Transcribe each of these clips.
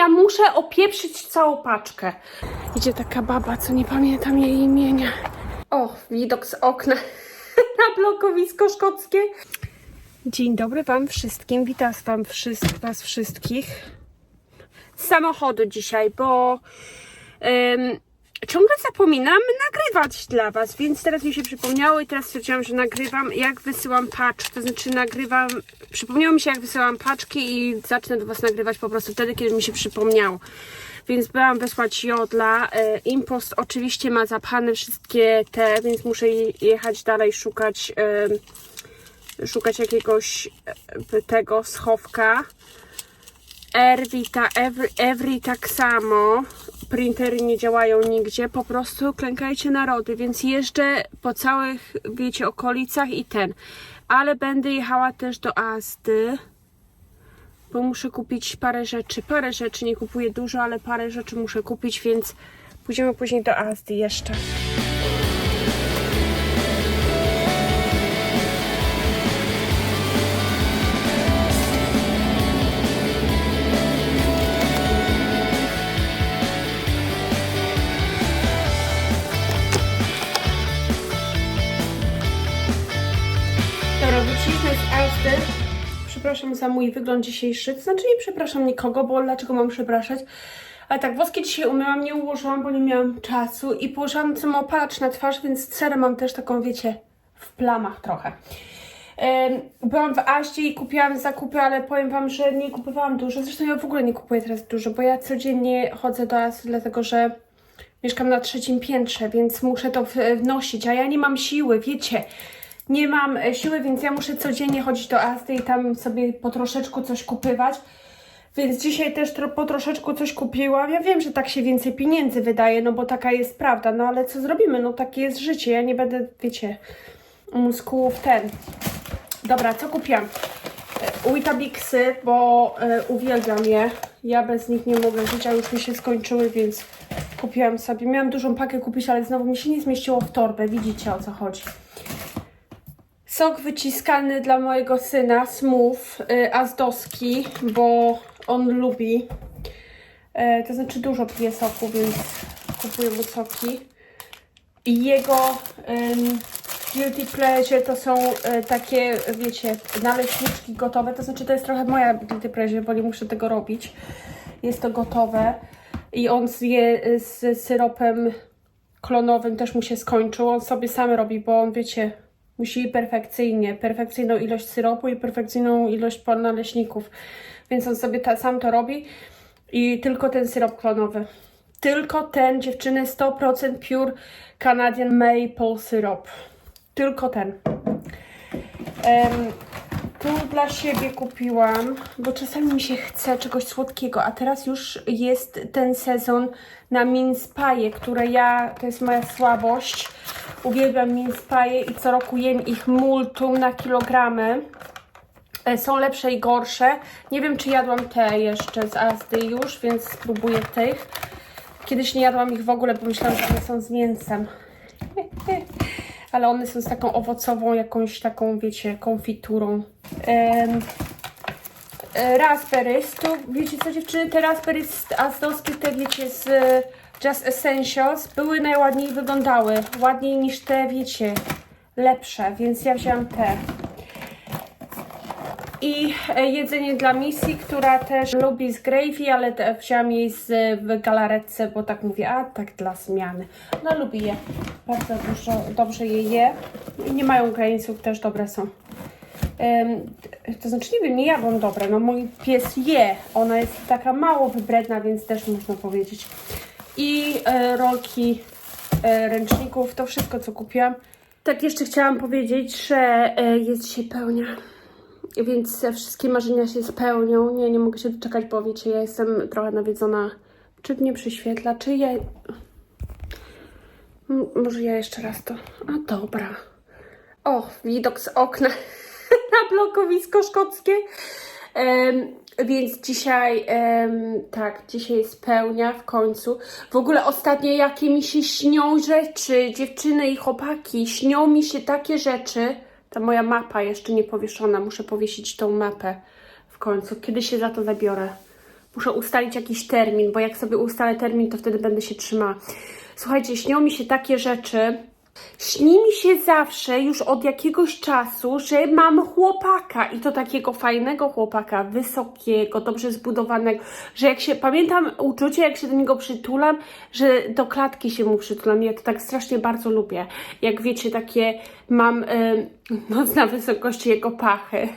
ja muszę opieprzyć całą paczkę. Idzie taka baba, co nie pamiętam jej imienia. O, widok z okna na blokowisko szkockie. Dzień dobry Wam wszystkim, witam Wam wszystkich, Was wszystkich z samochodu dzisiaj, bo em, ciągle zapominam nagrywać dla Was, więc teraz mi się przypomniało i teraz stwierdziłam, że nagrywam jak wysyłam paczki, to znaczy nagrywam, przypomniało mi się jak wysyłam paczki i zacznę do Was nagrywać po prostu wtedy, kiedy mi się przypomniało. Więc byłam wysłać jodla. E, Impost oczywiście ma zapchane wszystkie te, więc muszę je- jechać dalej szukać em, szukać jakiegoś e, tego schowka. Every, ta, every, every tak samo. Printery nie działają nigdzie, po prostu klękajcie narody, więc jeżdżę po całych, wiecie, okolicach i ten. Ale będę jechała też do Asdy, bo muszę kupić parę rzeczy. Parę rzeczy, nie kupuję dużo, ale parę rzeczy muszę kupić, więc pójdziemy później do Asdy jeszcze. 16. Przepraszam za mój wygląd dzisiejszy. Znaczy nie przepraszam nikogo, bo dlaczego mam przepraszać? Ale tak, włoski dzisiaj umyłam, nie ułożyłam, bo nie miałam czasu i położyłam termopalacz na twarz, więc cerę mam też taką, wiecie, w plamach trochę. Byłam w Aście i kupiłam zakupy, ale powiem Wam, że nie kupowałam dużo. Zresztą ja w ogóle nie kupuję teraz dużo, bo ja codziennie chodzę do Asty, dlatego że mieszkam na trzecim piętrze, więc muszę to wnosić, a ja nie mam siły, wiecie. Nie mam e, siły, więc ja muszę codziennie chodzić do Asty i tam sobie po troszeczku coś kupywać. Więc dzisiaj też tro, po troszeczku coś kupiłam. Ja wiem, że tak się więcej pieniędzy wydaje, no bo taka jest prawda, no ale co zrobimy? No takie jest życie. Ja nie będę, wiecie, muskułów ten. Dobra, co kupiłam? E, Weetabixy, bo e, uwielbiam je. Ja bez nich nie mogę żyć, a już mi się skończyły, więc kupiłam sobie. Miałam dużą pakę kupić, ale znowu mi się nie zmieściło w torbę. Widzicie o co chodzi. Sok wyciskany dla mojego syna, Smooth, y, bo on lubi. E, to znaczy dużo pije soku, więc kupuję mu soki. I jego guilty pleasure to są e, takie, wiecie, naleśniczki gotowe. To znaczy to jest trochę moja guilty pleasure, bo nie muszę tego robić. Jest to gotowe. I on zje y, z syropem klonowym, też mu się skończył. On sobie sam robi, bo on, wiecie, musi perfekcyjnie, perfekcyjną ilość syropu i perfekcyjną ilość naleśników. Więc on sobie ta, sam to robi i tylko ten syrop klonowy. Tylko ten, dziewczyny, 100% pure Canadian maple syrup. Tylko ten. Em, tu dla siebie kupiłam, bo czasami mi się chce czegoś słodkiego, a teraz już jest ten sezon na mince pie, które ja, to jest moja słabość. Uwielbiam mince pie i co roku jem ich multum na kilogramy. E, Są lepsze i gorsze. Nie wiem, czy jadłam te jeszcze z Asdy już, więc spróbuję tych. Kiedyś nie jadłam ich w ogóle, bo myślałam, że one są z mięsem. Ale one są z taką owocową, jakąś taką, wiecie, konfiturą. Em, e, raspberries. Tu, wiecie co dziewczyny, te raspberries azdowskie, te wiecie, z e, Just Essentials, były najładniej wyglądały. Ładniej niż te, wiecie, lepsze, więc ja wzięłam te. I e, jedzenie dla Missy, która też lubi z gravy, ale te, wzięłam jej z, w galaretce, bo tak mówię, a tak dla zmiany. No lubi je, bardzo dużo, dobrze je je. I nie mają graniców, też dobre są. Em, to znaczy, nie wiem, nie jadłam dobre, no mój pies je. Ona jest taka mało wybredna, więc też można powiedzieć. I e, rolki e, ręczników, to wszystko, co kupiłam. Tak, jeszcze chciałam powiedzieć, że e, jest dzisiaj pełnia. Więc wszystkie marzenia się spełnią. Nie, nie mogę się doczekać, bo wiecie, ja jestem trochę nawiedzona. Czy mnie przyświetla, czy ja... M- może ja jeszcze raz to... A dobra. O, widok z okna na blokowisko szkockie. Em, więc dzisiaj, em, tak, dzisiaj spełnia w końcu. W ogóle ostatnio jakie mi się śnią rzeczy, dziewczyny i chłopaki, śnią mi się takie rzeczy. Ta moja mapa jeszcze nie powieszona, muszę powiesić tą mapę w końcu. Kiedy się za to zabiorę? Muszę ustalić jakiś termin, bo jak sobie ustalę termin, to wtedy będę się trzymała. Słuchajcie, śnią mi się takie rzeczy. Śni mi się zawsze, już od jakiegoś czasu, że mam chłopaka i to takiego fajnego chłopaka, wysokiego, dobrze zbudowanego, że jak się, pamiętam uczucie, jak się do niego przytulam, że do klatki się mu przytulam. Ja to tak strasznie bardzo lubię. Jak wiecie, takie mam y, noc na wysokości jego pachy.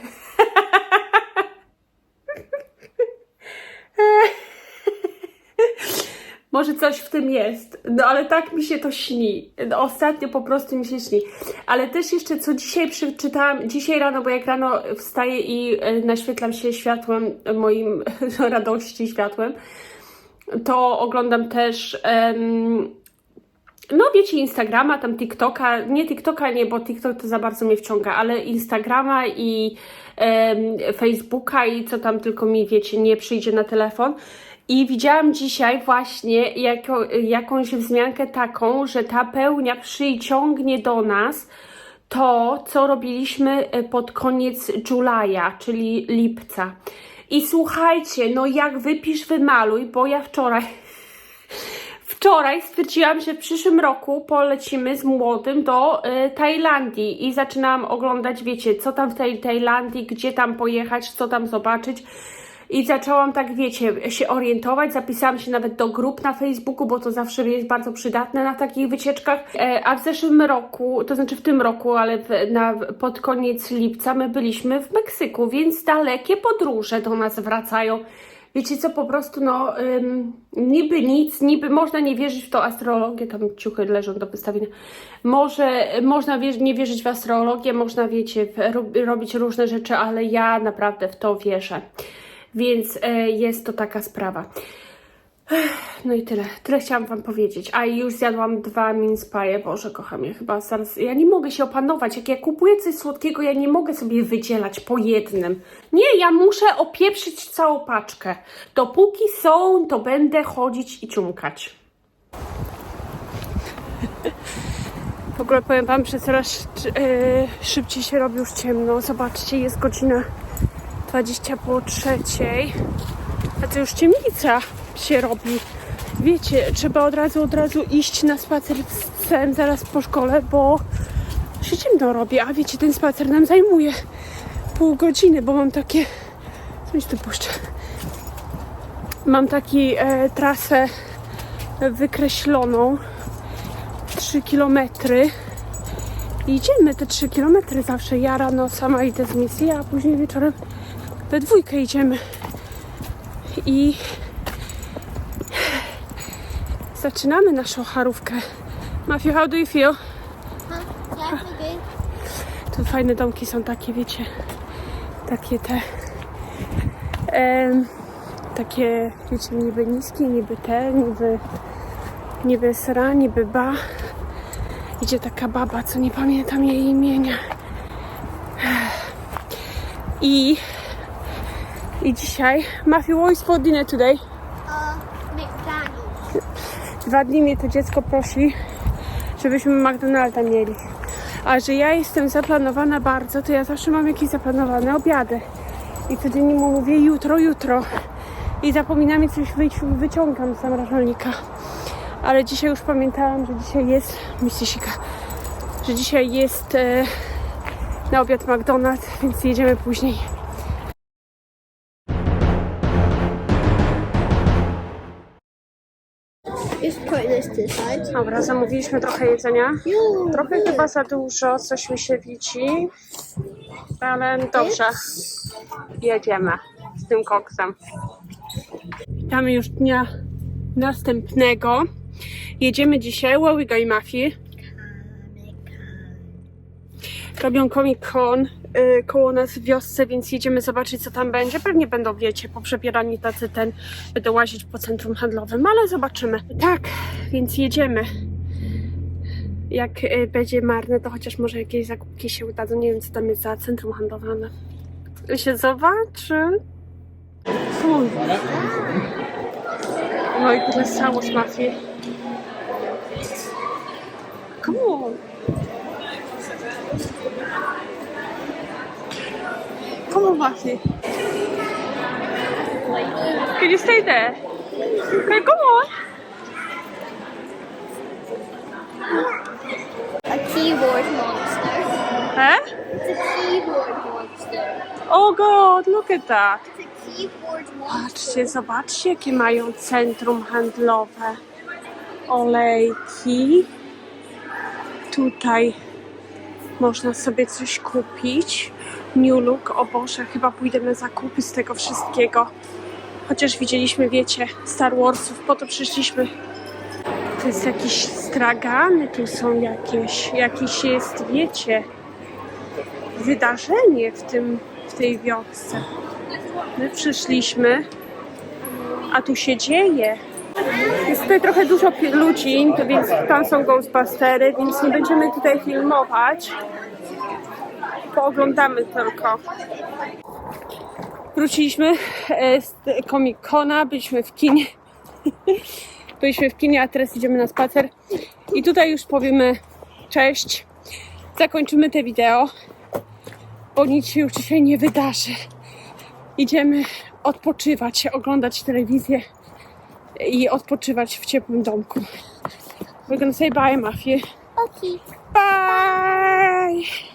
Może coś w tym jest, no ale tak mi się to śni. No, ostatnio po prostu mi się śni. Ale też jeszcze co dzisiaj przeczytałam, dzisiaj rano, bo jak rano wstaję i e, naświetlam się światłem, moim radości światłem, to oglądam też, em, no wiecie, Instagrama, tam TikToka, nie TikToka nie, bo TikTok to za bardzo mnie wciąga, ale Instagrama i Facebooka i co tam tylko mi, wiecie, nie przyjdzie na telefon. I widziałam dzisiaj właśnie jako, jakąś wzmiankę taką, że ta pełnia przyciągnie do nas to, co robiliśmy e, pod koniec Julaja, czyli lipca. I słuchajcie, no jak wypisz, wymaluj, bo ja wczoraj Wczoraj stwierdziłam, że w przyszłym roku polecimy z młodym do y, Tajlandii i zaczynałam oglądać, wiecie, co tam w tej Tajlandii, gdzie tam pojechać, co tam zobaczyć. I zaczęłam tak, wiecie, się orientować. Zapisałam się nawet do grup na Facebooku, bo to zawsze jest bardzo przydatne na takich wycieczkach. E, a w zeszłym roku, to znaczy w tym roku, ale na, pod koniec lipca, my byliśmy w Meksyku, więc dalekie podróże do nas wracają. Wiecie co, po prostu no ym, niby nic, niby można nie wierzyć w tą astrologię, tam ciuchy leżą do wystawienia. Może można nie wierzyć w astrologię, można wiecie, w, ro, robić różne rzeczy, ale ja naprawdę w to wierzę. Więc e, jest to taka sprawa. No i tyle. Tyle chciałam Wam powiedzieć. A już zjadłam dwa minspaje. Boże, kocham je chyba zaraz. Ja nie mogę się opanować. Jak ja kupuję coś słodkiego, ja nie mogę sobie wydzielać po jednym. Nie, ja muszę opieprzyć całą paczkę. Dopóki są, to będę chodzić i ciumkać. W ogóle powiem Wam, że coraz e, szybciej się robi już ciemno. Zobaczcie, jest godzina 20 po trzeciej. A to już ciemnica się robi. Wiecie, trzeba od razu, od razu iść na spacer z psem zaraz po szkole, bo się ciemno robi. A wiecie, ten spacer nam zajmuje pół godziny, bo mam takie... Coś tu puszczę. Mam taki e, trasę wykreśloną. 3 kilometry. I idziemy te 3 kilometry zawsze. Ja rano sama idę z misji, a później wieczorem we dwójkę idziemy. I zaczynamy naszą charówkę. Matthew, how do you feel? Good. Tu fajne domki są takie, wiecie, takie te, em, takie, wiecie, niby niskie, niby te, niby, niby sra, niby ba. Idzie taka baba, co nie pamiętam jej imienia. I, i dzisiaj, Matthew, what is for dinner today? McDonald's. Dwa dni mnie to dziecko prosi, żebyśmy McDonalda mieli. A że ja jestem zaplanowana bardzo, to ja zawsze mam jakieś zaplanowane obiady. I wtedy mu mówię jutro, jutro. I zapominam i coś wyciągam z zamrażalnika. Ale dzisiaj już pamiętałam, że dzisiaj jest, myślcie sika, że dzisiaj jest e, na obiad McDonald's, więc jedziemy później. Side. Dobra, zamówiliśmy trochę jedzenia. Trochę chyba za dużo, coś mi się widzi. Ale dobrze. Jedziemy z tym koksem. Witamy już dnia następnego. Jedziemy dzisiaj. Where we going, Mafi? Robią Comic Con y, koło nas w wiosce, więc jedziemy zobaczyć, co tam będzie. Pewnie będą, wiecie, poprzebierani tacy ten, będą łazić po centrum handlowym, ale zobaczymy. Tak, więc jedziemy jak y, będzie marne, to chociaż może jakieś zakupki się udadzą. Nie wiem, co tam jest za centrum handlowe. ale Się zobaczy. Fuj. No i tyle stało z mafii. Come on. Come on, mafii. Can you stay there? Okay, go on. A keyboard monster. Eh? It's a keyboard monster. Oh God, look at that. It's a keyboard monster. Patrzcie, zobaczcie, jakie mają centrum handlowe. Olejki. Tutaj można sobie coś kupić. New Look, o Boże, chyba pójdę na zakupy z tego wszystkiego. Chociaż widzieliśmy, wiecie, Star Warsów, po to przyszliśmy. To jest jakieś stragany, tu są jakieś, jakieś jest, wiecie, wydarzenie w tym, w tej wiosce. My przyszliśmy, a tu się dzieje. Jest tutaj trochę dużo ludzi, to więc tam są Ghostbustery, więc nie będziemy tutaj filmować. Pooglądamy tylko. Wróciliśmy e, z Comic Cona, byliśmy w kinie. byliśmy w kinie, a teraz idziemy na spacer. I tutaj już powiemy cześć. Zakończymy te wideo, bo nic się już dzisiaj nie wydarzy idziemy odpoczywać, oglądać telewizję i odpoczywać w ciepłym domku. We're gonna say bye, Mafia. Okay. Bye!